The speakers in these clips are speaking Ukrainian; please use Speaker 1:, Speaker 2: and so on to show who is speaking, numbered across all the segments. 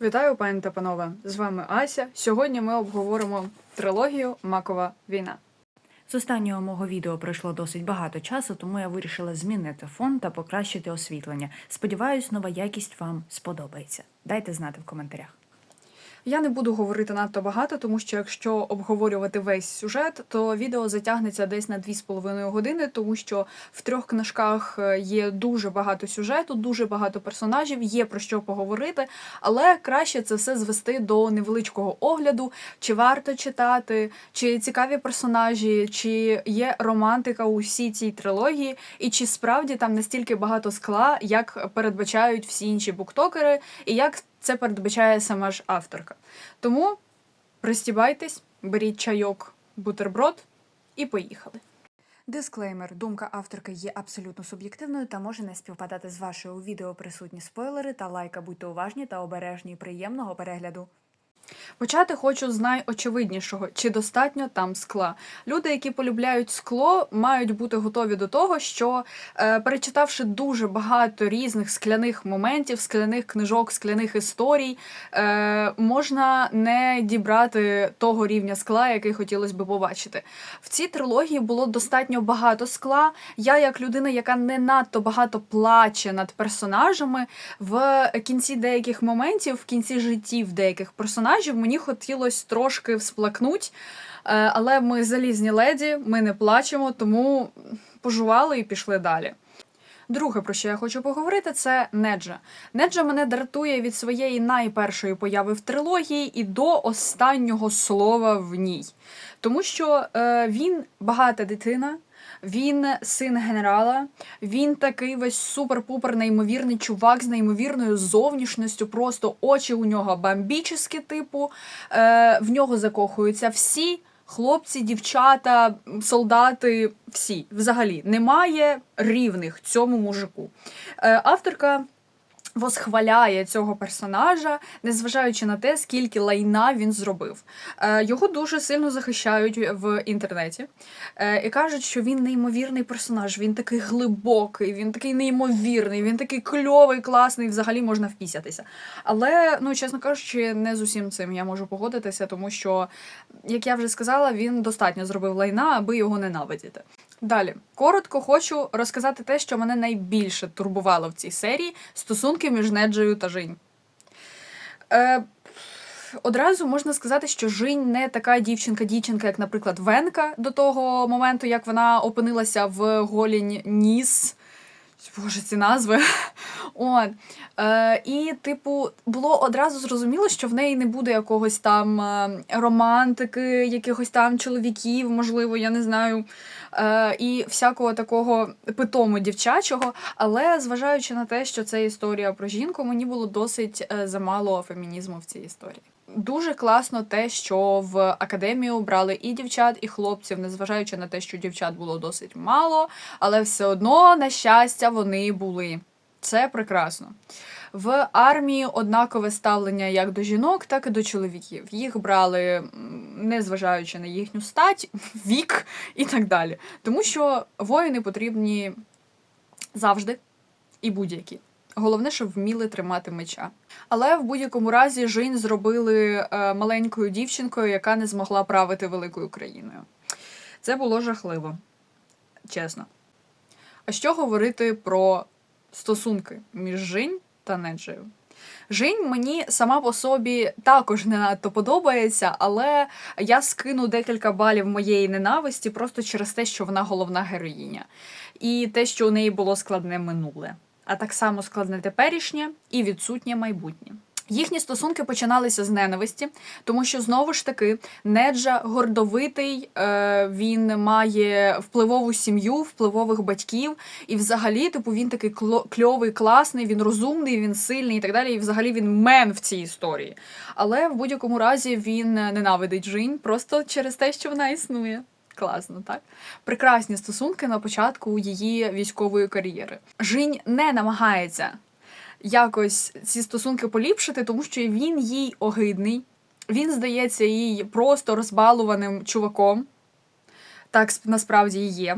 Speaker 1: Вітаю, пані та панове! З вами Ася. Сьогодні ми обговоримо трилогію Макова війна.
Speaker 2: З останнього мого відео пройшло досить багато часу, тому я вирішила змінити фон та покращити освітлення. Сподіваюсь, нова якість вам сподобається. Дайте знати в коментарях.
Speaker 1: Я не буду говорити надто багато, тому що якщо обговорювати весь сюжет, то відео затягнеться десь на 2,5 години, тому що в трьох книжках е, є дуже багато сюжету, дуже багато персонажів, є про що поговорити, але краще це все звести до невеличкого огляду, чи варто читати, чи цікаві персонажі, чи є романтика у всій цій трилогії, і чи справді там настільки багато скла, як передбачають всі інші буктокери, і як це передбачає сама ж авторка. Тому пристібайтесь, беріть чайок, бутерброд і поїхали.
Speaker 2: Дисклеймер: думка авторки є абсолютно суб'єктивною та може не співпадати з вашою у відео присутні спойлери та лайка. Будьте уважні та обережні приємного перегляду.
Speaker 1: Почати хочу з найочевиднішого, чи достатньо там скла. Люди, які полюбляють скло, мають бути готові до того, що е, перечитавши дуже багато різних скляних моментів, скляних книжок, скляних історій, е, можна не дібрати того рівня скла, який хотілося би побачити. В цій трилогії було достатньо багато скла. Я, як людина, яка не надто багато плаче над персонажами, в кінці деяких моментів, в кінці життів деяких персонажів, мені хотілося трошки всплакнуть. Е, Але ми залізні леді, ми не плачемо, тому пожували і пішли далі. Друге, про що я хочу поговорити, це Неджа. Неджа мене дратує від своєї найпершої появи в трилогії і до останнього слова в ній. Тому що е, він багата дитина, він син генерала, він такий весь супер-пупер неймовірний чувак з неймовірною зовнішністю, просто очі у нього бомбічні, типу, е, в нього закохуються всі. Хлопці, дівчата, солдати, всі взагалі немає рівних цьому мужику. Е, авторка восхваляє цього персонажа, незважаючи на те, скільки лайна він зробив. Е, його дуже сильно захищають в інтернеті е, і кажуть, що він неймовірний персонаж, він такий глибокий, він такий неймовірний, він такий кльовий, класний, взагалі можна впісятися. Але, ну, чесно кажучи, не з усім цим я можу погодитися, тому що, як я вже сказала, він достатньо зробив лайна, аби його ненавидіти. Далі, коротко хочу розказати те, що мене найбільше турбувало в цій серії стосунки між Неджею та Жінь. Е, одразу можна сказати, що Жінь не така дівчинка-дівчинка, як, наприклад, Венка до того моменту, як вона опинилася в голінь Ніс. Боже, ці назви. От. Е, і, типу, було одразу зрозуміло, що в неї не буде якогось там е, романтики, якихось там чоловіків, можливо, я не знаю, е, і всякого такого питому дівчачого. Але зважаючи на те, що це історія про жінку, мені було досить е, замало фемінізму в цій історії. Дуже класно те, що в академію брали і дівчат, і хлопців, незважаючи на те, що дівчат було досить мало, але все одно, на щастя, вони були. Це прекрасно. В армії однакове ставлення як до жінок, так і до чоловіків. Їх брали, незважаючи на їхню стать, вік і так далі. Тому що воїни потрібні завжди і будь-які. Головне, щоб вміли тримати меча. Але в будь-якому разі Жінь зробили е, маленькою дівчинкою, яка не змогла правити великою країною. Це було жахливо, чесно. А що говорити про стосунки між Жінь та Неджею? Жінь мені сама по собі також не надто подобається, але я скину декілька балів моєї ненависті просто через те, що вона головна героїня, і те, що у неї було складне минуле, а так само складне теперішнє і відсутнє майбутнє. Їхні стосунки починалися з ненависті, тому що знову ж таки Неджа гордовитий, е, він має впливову сім'ю, впливових батьків, і взагалі, типу, він такий кльовий, класний, він розумний, він сильний і так далі. І взагалі він мен в цій історії. Але в будь-якому разі він ненавидить Жінь просто через те, що вона існує. Класно, так? Прекрасні стосунки на початку її військової кар'єри. Жінь не намагається якось ці стосунки поліпшити, тому що він їй огидний. Він здається їй просто розбалуваним чуваком. Так насправді і є.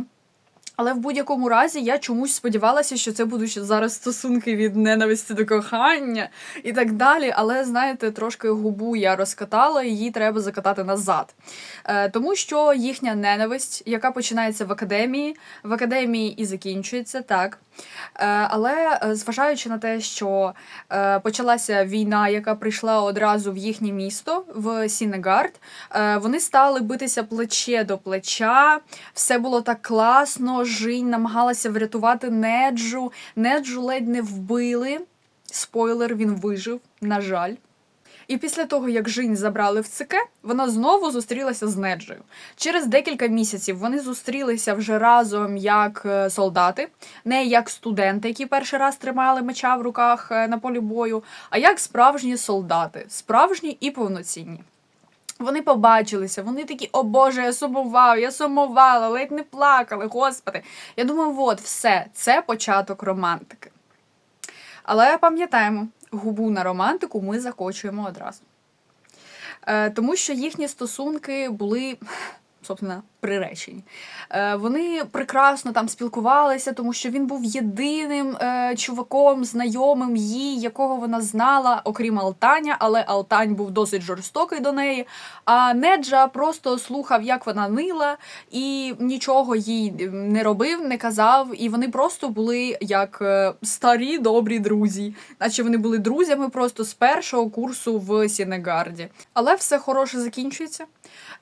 Speaker 1: Але в будь-якому разі я чомусь сподівалася, що це будуть зараз стосунки від ненависті до кохання і так далі. Але знаєте, трошки губу я розкатала, її треба закатати назад. Е, тому що їхня ненависть, яка починається в академії, в академії і закінчується так. Е, але е, зважаючи на те, що е, почалася війна, яка прийшла одразу в їхнє місто, в Сінегард, вони стали битися плече до плеча. Все було так класно. Жінь намагалася врятувати Неджу. Неджу ледь не вбили. Спойлер, він вижив, на жаль. І після того, як Жінь забрали в ЦК, вона знову зустрілася з Неджею. Через декілька місяців вони зустрілися вже разом як е, солдати, не як студенти, які перший раз тримали меча в руках е, на полі бою, а як справжні солдати, справжні і повноцінні. Вони побачилися, вони такі, о Боже, я сумував, я сумувала, ледь не плакали, господи. Я думаю, от все, це початок романтики. Але пам'ятаємо, губу на романтику ми закочуємо одразу. Е, тому що їхні стосунки були, собственно, приречені. Е, вони прекрасно там спілкувалися, тому що він був єдиним е, чуваком, знайомим їй, якого вона знала, окрім Алтаня, але Алтань був досить жорстокий до неї. А Неджа просто слухав, як вона нила, і нічого їй не робив, не казав. І вони просто були як е, старі добрі друзі, наче вони були друзями просто з першого курсу в Сінегарді. Але все хороше закінчується.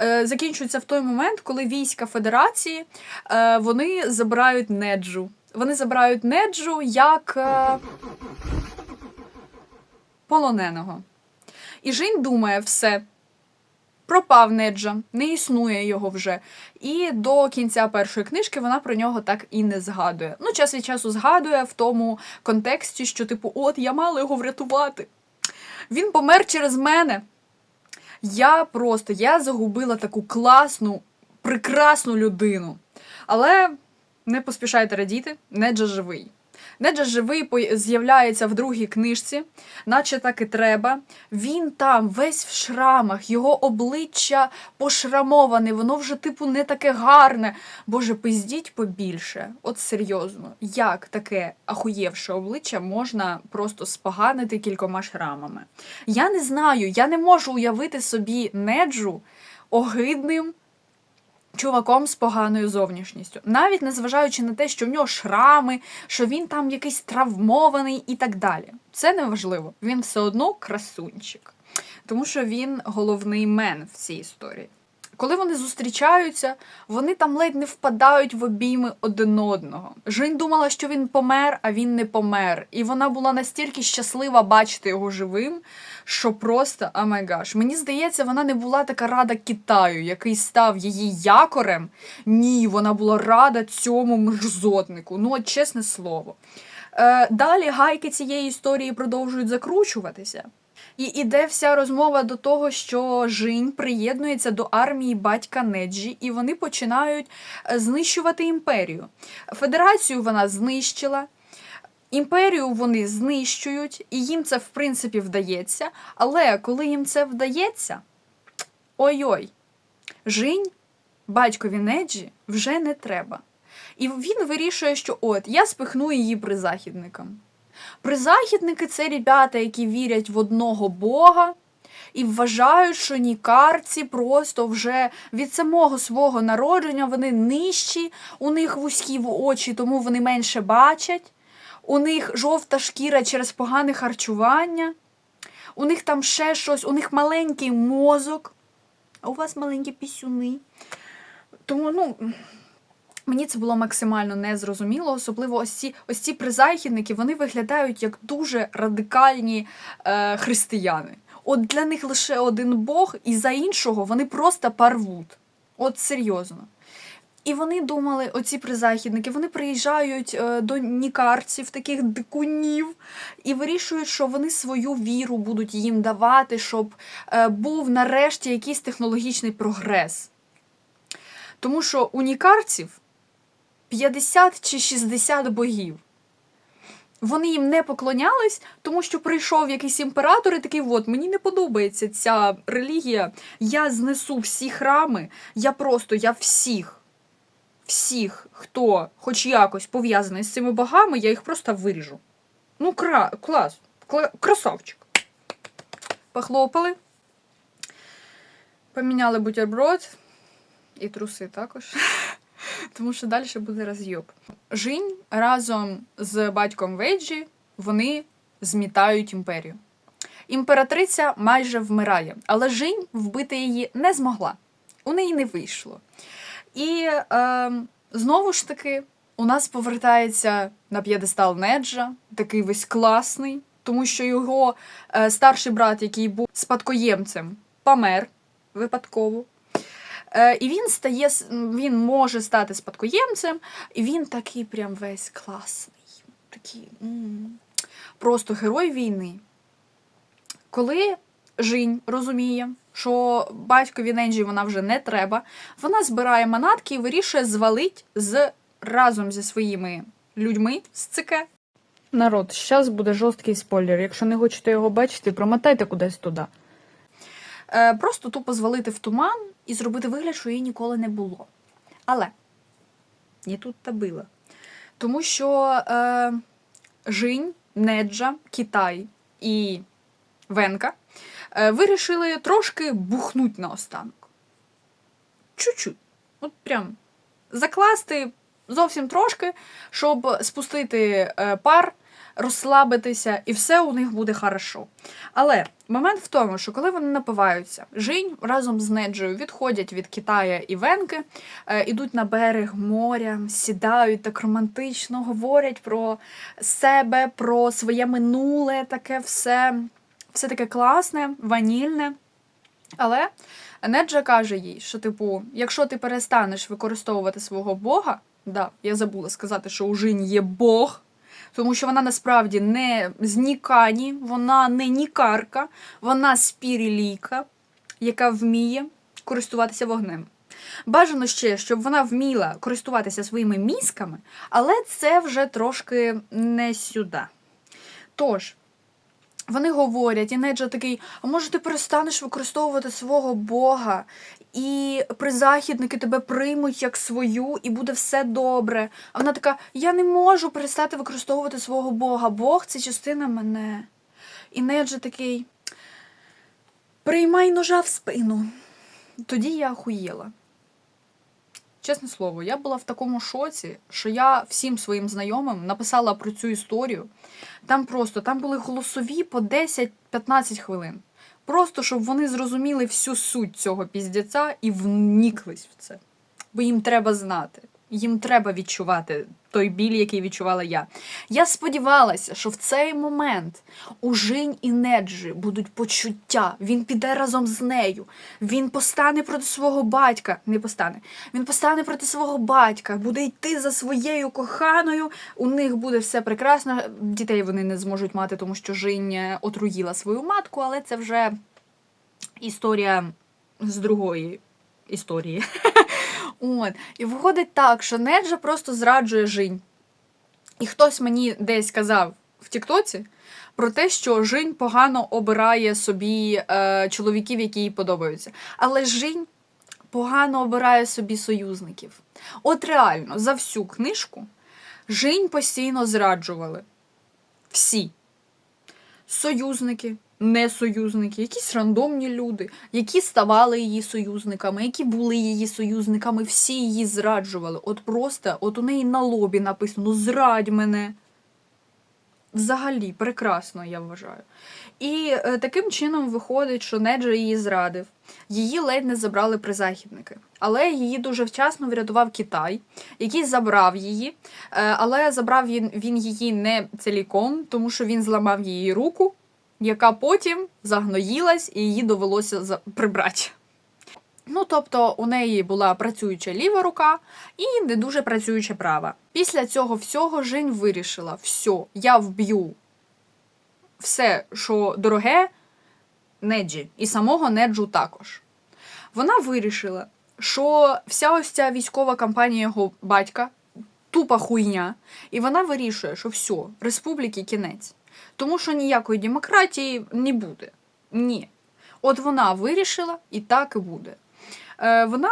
Speaker 1: Е, Закінчується в той момент, коли війська Федерації е, вони забирають Неджу. Вони забирають Неджу як е, полоненого. І Жінь думає, все. Пропав Неджа, не існує його вже. І до кінця першої книжки вона про нього так і не згадує. Ну, час від часу згадує в тому контексті, що, типу, от я мала його врятувати. Він помер через мене. Я просто я загубила таку класну, прекрасну людину. Але не поспішайте радіти, Неджа живий. Неджа живий з'являється в другій книжці, наче так і треба. Він там весь в шрамах, його обличчя пошрамоване, воно вже, типу, не таке гарне. Боже, пиздіть побільше. От серйозно, як таке ахуєвше обличчя можна просто споганити кількома шрамами? Я не знаю, я не можу уявити собі Неджу огидним чуваком з поганою зовнішністю. Навіть незважаючи на те, що в нього шрами, що він там якийсь травмований і так далі. Це не важливо. Він все одно красунчик. Тому що він головний мен в цій історії. Коли вони зустрічаються, вони там ледь не впадають в обійми один одного. Жень думала, що він помер, а він не помер. І вона була настільки щаслива бачити його живим, що просто амайгаш. Мені здається, вона не була така рада Китаю, який став її якорем. Ні, вона була рада цьому мерзотнику. Ну, от чесне слово. Е, далі гайки цієї історії продовжують закручуватися. І іде вся розмова до того, що Жінь приєднується до армії батька Неджі, і вони починають е, знищувати імперію. Федерацію вона знищила. Імперію вони знищують, і їм це в принципі вдається. Але коли їм це вдається, ой-ой, Жінь, батькові Неджі, вже не треба. І він вирішує, що от я спихну її призахідникам. Призахідники це ребята, які вірять в одного Бога і вважають, що нікарці просто вже від самого свого народження вони нижчі, у них вузькі очі, тому вони менше бачать, у них жовта шкіра через погане харчування, у них там ще щось, у них маленький мозок, а у вас маленькі пісюни. Тому, ну. Мені це було максимально незрозуміло, особливо ось ці, ось ці призахідники, вони виглядають як дуже радикальні е, християни. От для них лише один Бог, і за іншого вони просто парвуть. От серйозно. І вони думали, оці призахідники, вони приїжджають е, до нікарців, таких дикунів, і вирішують, що вони свою віру будуть їм давати, щоб е, був нарешті якийсь технологічний прогрес. Тому що у нікарців 50 чи 60 богів. Вони їм не поклонялись, тому що прийшов якийсь імператор і такий: от мені не подобається ця релігія. Я знесу всі храми, я просто я всіх. всіх, хто хоч якось пов'язаний з цими богами, я їх просто виріжу. Ну, кра... клас, Кла... красавчик. Похлопали. Поміняли бутерброд і труси також. Тому що далі буде роз'єб. Жінь разом з батьком Вейджі вони змітають імперію. Імператриця майже вмирає, але Жінь вбити її не змогла. У неї не вийшло. І е, знову ж таки, у нас повертається на п'єдестал Неджа, такий весь класний, тому що його е, старший брат, який був спадкоємцем, помер випадково. Е, і він стає, він може стати спадкоємцем, і він такий прям весь класний. Такий, м, просто герой війни. Коли Жінь розуміє, що батькові Ненджі вона вже не треба, вона збирає манатки і вирішує звалить з разом зі своїми людьми з ЦК.
Speaker 2: Народ, зараз буде жорсткий спойлер. Якщо не хочете його бачити, промотайте кудись туди.
Speaker 1: Е, просто тупо звалити в туман і зробити вигляд, що її ніколи не було. Але не тут та було. Тому що е, Жінь, Неджа, Китай і Венка е, вирішили трошки бухнуть наостанок. Чуть-чуть. От прям закласти зовсім трошки, щоб спустити е, пар, розслабитися, і все у них буде хорошо. Але момент в тому, що коли вони напиваються, Жінь разом з Неджею відходять від Китая і Венки, е, ідуть на берег моря, сідають так романтично, говорять про себе, про своє минуле, таке все, все таке класне, ванільне. Але Неджа каже їй, що, типу, якщо ти перестанеш використовувати свого Бога, да, я забула сказати, що у Жінь є Бог, тому що вона насправді не з Нікані, вона не нікарка, вона спірілійка, яка вміє користуватися вогнем. Бажано ще, щоб вона вміла користуватися своїми мізками, але це вже трошки не сюди. Тож, вони говорять, і Неджа такий: а може ти перестанеш використовувати свого Бога, і призахідники тебе приймуть як свою, і буде все добре. А вона така: я не можу перестати використовувати свого Бога. Бог це частина мене. І Неджа такий: приймай ножа в спину. Тоді я охуєла. Чесне слово, я була в такому шоці, що я всім своїм знайомим написала про цю історію. Там просто там були голосові по 10-15 хвилин. Просто щоб вони зрозуміли всю суть цього піздеця і вніклись в це. Бо їм треба знати. Їм треба відчувати той біль, який відчувала я. Я сподівалася, що в цей момент у Жінь і Неджі будуть почуття. Він піде разом з нею. Він постане проти свого батька. Не постане. Він постане проти свого батька, буде йти за своєю коханою. У них буде все прекрасно. Дітей вони не зможуть мати, тому що Жінь е, отруїла свою матку, але це вже історія з другої історії. От. І виходить так, що Неджа просто зраджує Жінь. І хтось мені десь казав в Тіктоці про те, що Жінь погано обирає собі е, чоловіків, які їй подобаються. Але Жінь погано обирає собі союзників. От реально, за всю книжку Жінь постійно зраджували. Всі. Союзники, не союзники, якісь рандомні люди, які ставали її союзниками, які були її союзниками, всі її зраджували. От просто, от у неї на лобі написано Зрадь мене. Взагалі, прекрасно, я вважаю. І е, таким чином виходить, що Неджа її зрадив. Її ледь не забрали призахідники. Але її дуже вчасно врятував Китай, який забрав її. Е, але забрав він, він її не ціліком, тому що він зламав її руку, яка потім загноїлась і її довелося прибрати. Ну, тобто, у неї була працююча ліва рука і не дуже працююча права. Після цього всього Жінь вирішила: все, я вб'ю все, що дороге, Неджі, і самого Неджу також. Вона вирішила, що вся ось ця військова кампанія його батька тупа хуйня, і вона вирішує, що все, республіки кінець. Тому що ніякої демократії не буде. Ні. От вона вирішила, і так і буде. Е, вона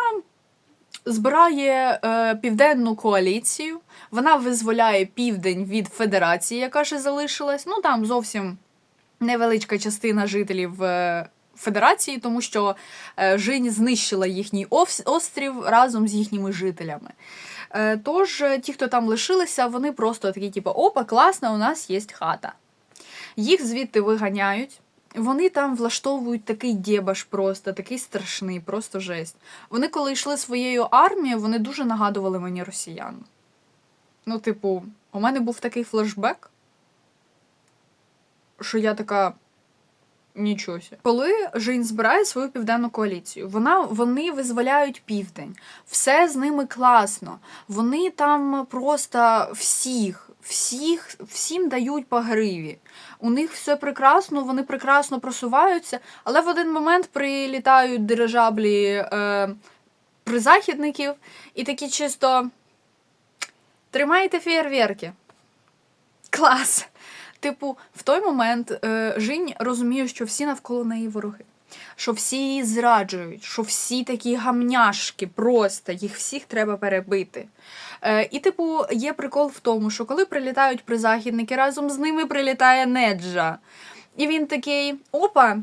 Speaker 1: збирає е, південну коаліцію. Вона визволяє південь від федерації, яка ще залишилась. Ну там зовсім невеличка частина жителів е, федерації, тому що Жінь знищила їхній острів разом з їхніми жителями. Тож ті, хто там лишилися, вони просто такі, типу, опа, класно, у нас є хата. Їх звідти виганяють. Вони там влаштовують такий дєбаш просто, такий страшний, просто жесть. Вони, коли йшли своєю армією, вони дуже нагадували мені росіян. Ну, типу, у мене був такий флешбек, що я така. Нічого. Коли Жінь збирає свою південну коаліцію, вона, вони визволяють південь. Все з ними класно. Вони там просто всіх, всіх, всім дають по гриві. У них все прекрасно, вони прекрасно просуваються, але в один момент прилітають дирижаблі е, призахідників і такі чисто тримайте фєєрверки. Клас! Типу, в той момент е, Жінь розуміє, що всі навколо неї вороги. Що всі її зраджують, що всі такі гамняшки, просто їх всіх треба перебити. Е, і, типу, є прикол в тому, що коли прилітають призахідники, разом з ними прилітає Неджа. І він такий: опа,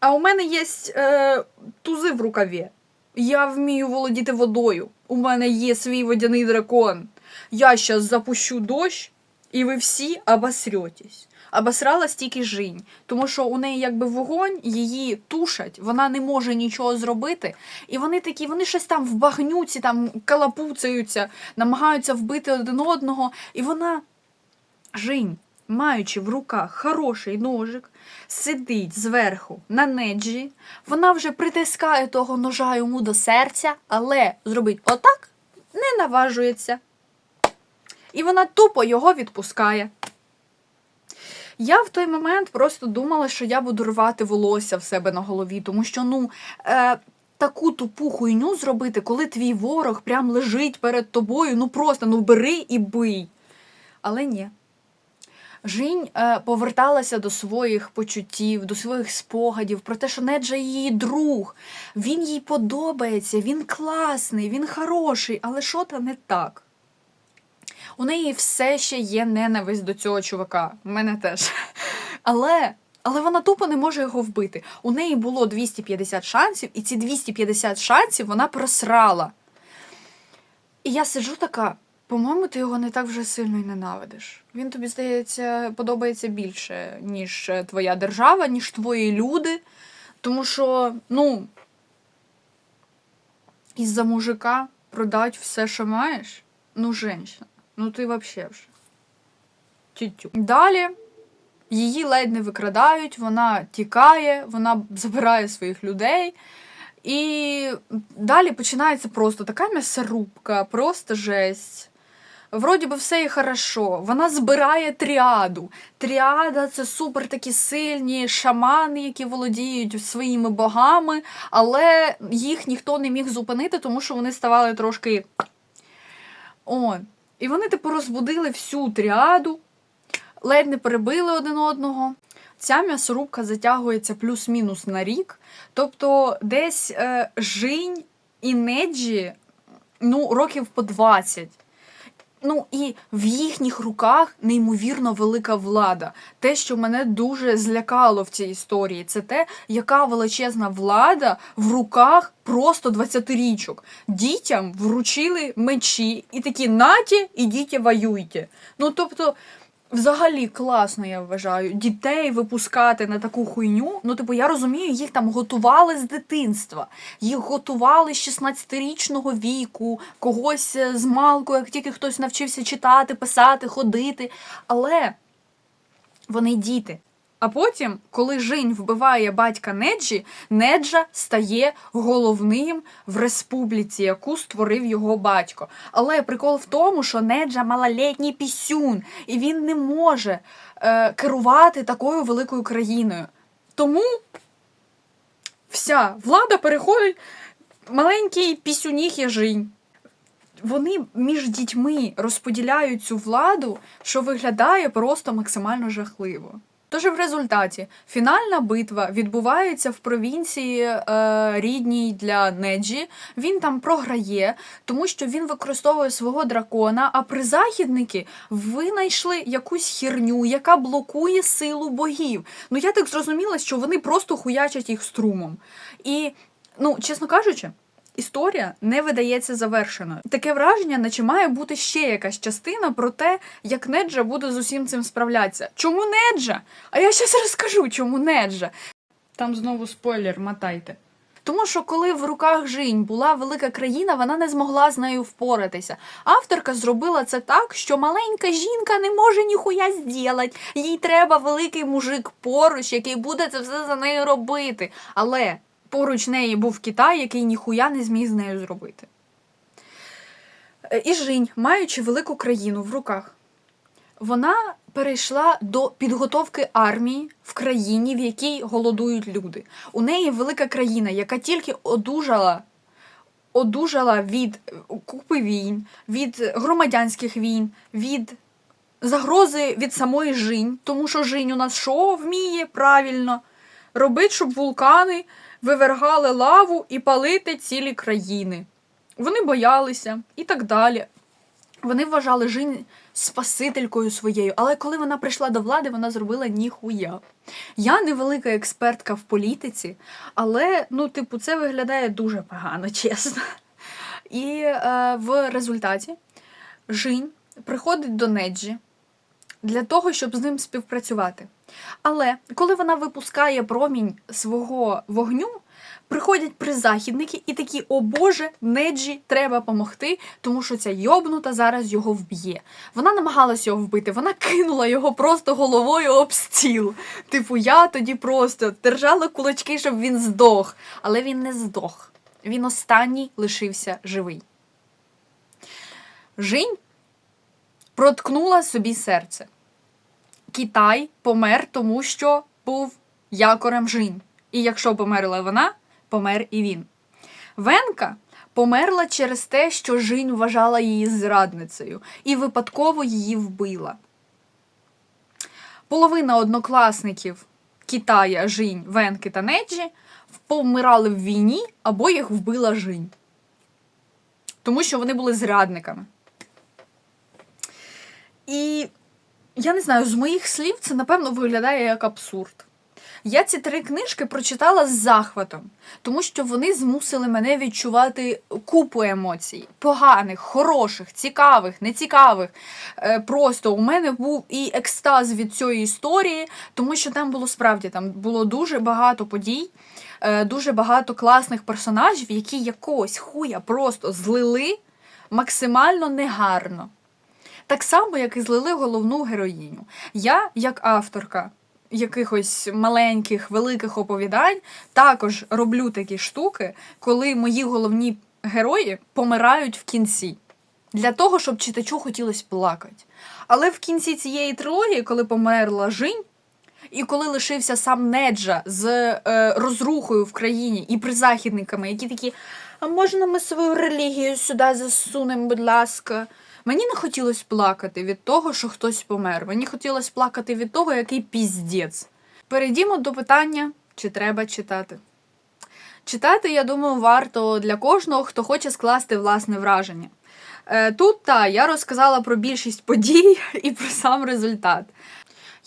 Speaker 1: а у мене є е, тузи в рукаві. Я вмію володіти водою. У мене є свій водяний дракон. Я щас запущу дощ, і ви всі обосретесь. Обосралась тільки Жінь, тому що у неї якби вогонь, її тушать, вона не може нічого зробити. І вони такі, вони щось там в багнюці, там калапуцаються, намагаються вбити один одного. І вона, Жінь, маючи в руках хороший ножик, сидить зверху на неджі, вона вже притискає того ножа йому до серця, але зробить отак не наважується. І вона тупо його відпускає. Я в той момент просто думала, що я буду рвати волосся в себе на голові, тому що, ну, е, таку тупу хуйню зробити, коли твій ворог прям лежить перед тобою, ну просто ну бери і бий. Але ні. Жінь е, поверталася до своїх почуттів, до своїх спогадів про те, що Неджа її друг, він їй подобається, він класний, він хороший, але що то не так. У неї все ще є ненависть до цього чувака. У мене теж. Але, але вона тупо не може його вбити. У неї було 250 шансів, і ці 250 шансів вона просрала. І я сиджу така. По-моєму, ти його не так вже сильно й ненавидиш. Він тобі, здається, подобається більше, ніж твоя держава, ніж твої люди. Тому що, ну, із-за мужика продать все, що маєш, ну, женщина. Ну ти вообще вже. Тютю. Далі її ледь не викрадають, вона тікає, вона забирає своїх людей. І далі починається просто така м'ясорубка, просто жесть. Вроді би все і хорошо. Вона збирає тріаду. Тріада це супер такі сильні шамани, які володіють своїми богами, але їх ніхто не міг зупинити, тому що вони ставали трошки. О, і вони, типу, розбудили всю тріаду, ледь не перебили один одного. Ця м'ясорубка затягується плюс-мінус на рік. Тобто десь е, жінь і неджі ну, років по 20. Ну і в їхніх руках неймовірно велика влада. Те, що мене дуже злякало в цій історії, це те, яка величезна влада в руках просто 20-річок. Дітям вручили мечі і такі наті, ідіть воюйте. Ну тобто. Взагалі класно, я вважаю, дітей випускати на таку хуйню. Ну, типу, я розумію, їх там готували з дитинства, їх готували з 16-річного віку, когось е, з малку, як тільки хтось навчився читати, писати, ходити. Але вони діти. А потім, коли Жінь вбиває батька Неджі, Неджа стає головним в республіці, яку створив його батько. Але прикол в тому, що Неджа малолітній пісюн, і він не може е, керувати такою великою країною. Тому вся влада переходить маленький пісюніх є Жінь. Вони між дітьми розподіляють цю владу, що виглядає просто максимально жахливо. Тож в результаті фінальна битва відбувається в провінції е, рідній для Неджі. Він там програє, тому що він використовує свого дракона. А призахідники винайшли якусь херню, яка блокує силу богів. Ну я так зрозуміла, що вони просто хуячать їх струмом. І, ну, чесно кажучи. Історія не видається завершеною. Таке враження, наче має бути ще якась частина про те, як Неджа буде з усім цим справлятися. Чому Неджа? А я щас розкажу, чому Неджа. Там знову спойлер, мотайте. Тому що коли в руках Жінь була велика країна, вона не змогла з нею впоратися. Авторка зробила це так, що маленька жінка не може ніхуя зділати. Їй треба великий мужик поруч, який буде це все за нею робити. Але поруч неї був Китай, який ніхуя не зміг з нею зробити. Е, І Жінь, маючи велику країну в руках, вона перейшла до підготовки армії в країні, в якій голодують люди. У неї велика країна, яка тільки одужала, одужала від е, купи війн, від громадянських війн, від загрози від самої Жінь, тому що Жінь у нас що вміє правильно робить, щоб вулкани вивергали лаву і палити цілі країни. Вони боялися і так далі. Вони вважали Жінь спасителькою своєю, але коли вона прийшла до влади, вона зробила ніхуя. Я не велика експертка в політиці, але ну, типу, це виглядає дуже погано, чесно. І е, в результаті Жінь приходить до Неджі для того, щоб з ним співпрацювати. Але коли вона випускає промінь свого вогню, приходять призахідники і такі: о Боже, Неджі треба помогти, тому що ця йобнута зараз його вб'є. Вона намагалась його вбити, вона кинула його просто головою об стіл. Типу, я тоді просто держала кулачки, щоб він здох. Але він не здох. Він останній лишився живий. Жінь проткнула собі серце. Китай помер, тому що був якорем Жінь. І якщо померла вона, помер і він. Венка померла через те, що Жінь вважала її зрадницею і випадково її вбила. Половина однокласників Китая, Жінь, Венки та Неджі помирали в війні або їх вбила Жінь. Тому що вони були зрадниками. І я не знаю, з моїх слів це напевно виглядає як абсурд. Я ці три книжки прочитала з захватом, тому що вони змусили мене відчувати купу емоцій: поганих, хороших, цікавих, нецікавих. Е, Просто у мене був і екстаз від цієї історії, тому що там було справді там було дуже багато подій, е, дуже багато класних персонажів, які якогось хуя просто злили максимально негарно. Так само, як і злили головну героїню. Я, як авторка якихось маленьких, великих оповідань, також роблю такі штуки, коли мої головні герої помирають в кінці. Для того, щоб читачу хотілося плакати. Але в кінці цієї трилогії, коли померла Жінь, і коли лишився сам Неджа з е, розрухою в країні і призахідниками, які такі, а можна ми свою релігію сюди засунемо, будь ласка. Мені не хотілося плакати від того, що хтось помер. Мені хотілося плакати від того, який піздець. Перейдімо до питання, чи треба читати. Читати, я думаю, варто для кожного, хто хоче скласти власне враження. Е, Тут та я розказала про більшість подій і про сам результат.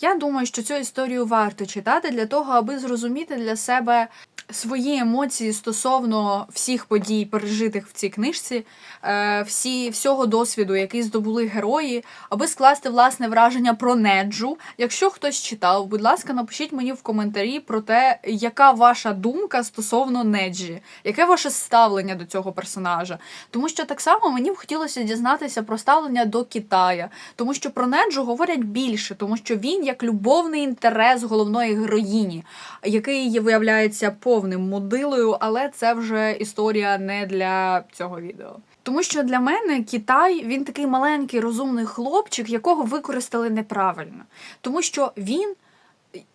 Speaker 1: Я думаю, що цю історію варто читати для того, аби зрозуміти для себе свої емоції стосовно всіх подій, пережитих в цій книжці, е, всі, всього досвіду, який здобули герої, аби скласти власне враження про Неджу. Якщо хтось читав, будь ласка, напишіть мені в коментарі про те, яка ваша думка стосовно Неджі, яке ваше ставлення до цього персонажа. Тому що так само мені б хотілося дізнатися про ставлення до Китая, тому що про Неджу говорять більше, тому що він як любовний інтерес головної героїні, який є, виявляється повним мудилою, але це вже історія не для цього відео. Тому що для мене Китай він такий маленький розумний хлопчик, якого використали неправильно. Тому що він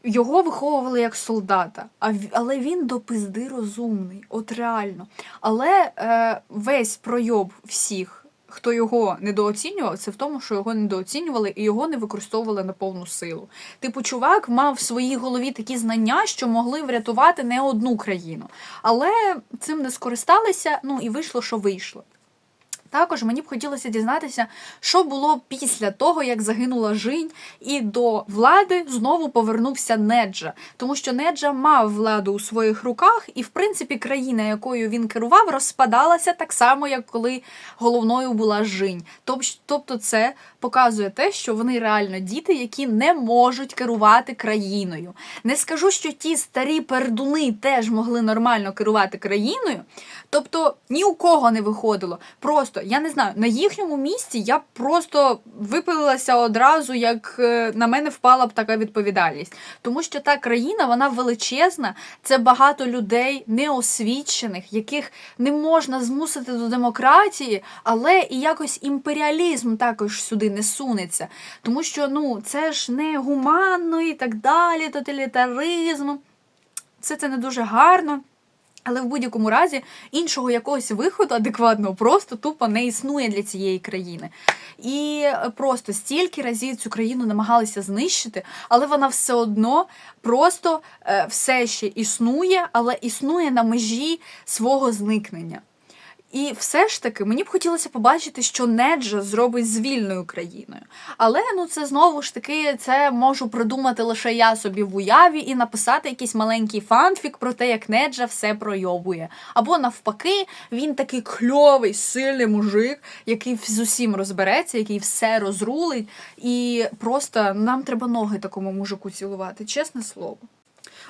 Speaker 1: його виховували як солдата, а але він до пизди розумний, от реально. Але е, весь пройоб всіх. Хто його недооцінював, це в тому, що його недооцінювали і його не використовували на повну силу. Типу, чувак мав в своїй голові такі знання, що могли врятувати не одну країну. Але цим не скористалися, ну і вийшло, що вийшло. Також мені б хотілося дізнатися, що було після того, як загинула Жінь, і до влади знову повернувся Неджа, тому що Неджа мав владу у своїх руках, і в принципі країна, якою він керував, розпадалася так само, як коли головною була Жінь. Тобто, це показує те, що вони реально діти, які не можуть керувати країною. Не скажу, що ті старі пердуни теж могли нормально керувати країною. Тобто ні у кого не виходило. Просто я не знаю, на їхньому місці я просто випилилася одразу, як е, на мене впала б така відповідальність. Тому що та країна вона величезна, це багато людей неосвічених, яких не можна змусити до демократії, але і якось імперіалізм також сюди не сунеться. Тому що ну це ж не гуманно і так далі, тоталітаризм. Все це не дуже гарно. Але в будь-якому разі іншого якогось виходу адекватного просто тупо не існує для цієї країни. І е, просто стільки разів цю країну намагалися знищити, але вона все одно просто е, все ще існує, але існує на межі свого зникнення. І все ж таки мені б хотілося побачити, що Неджа зробить з вільною країною. Але ну це знову ж таки це можу придумати лише я собі в уяві і написати якийсь маленький фанфік про те, як Неджа все пройобує. Або навпаки, він такий кльовий, сильний мужик, який з усім розбереться, який все розрулить, і просто нам треба ноги такому мужику цілувати, чесне слово.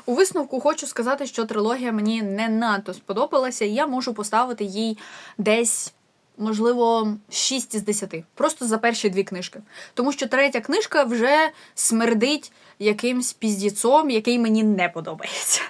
Speaker 1: У висновку хочу сказати, що трилогія мені не надто сподобалася, і я можу поставити їй десь, можливо, 6 із 10. Просто за перші дві книжки. Тому що третя книжка вже смердить якимсь піздіцом, який мені не подобається.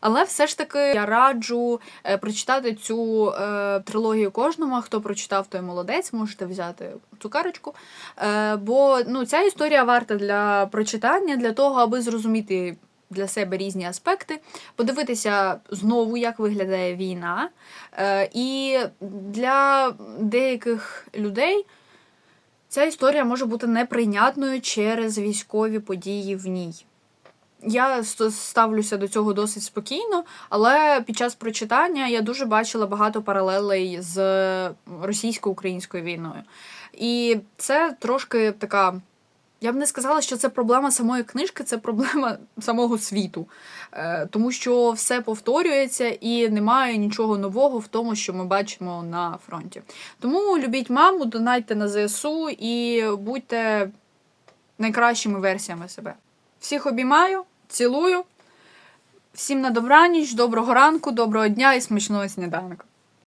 Speaker 1: Але все ж таки я раджу е, прочитати цю е, трилогію кожному. Хто прочитав, той молодець, можете взяти цукарочку. Е, бо ну, ця історія варта для прочитання, для того, аби зрозуміти для себе різні аспекти, подивитися знову, як виглядає війна. Е, і для деяких людей ця історія може бути неприйнятною через військові події в ній. Я ставлюся до цього досить спокійно, але під час прочитання я дуже бачила багато паралелей з російсько-українською війною. І це трошки така. Я б не сказала, що це проблема самої книжки, це проблема самого світу. Е, тому що все повторюється і немає нічого нового в тому, що ми бачимо на фронті. Тому любіть маму, донайте на ЗСУ і будьте найкращими версіями себе. Всіх обіймаю, цілую. Всім на добраніч, доброго ранку, доброго дня і смачного сніданку.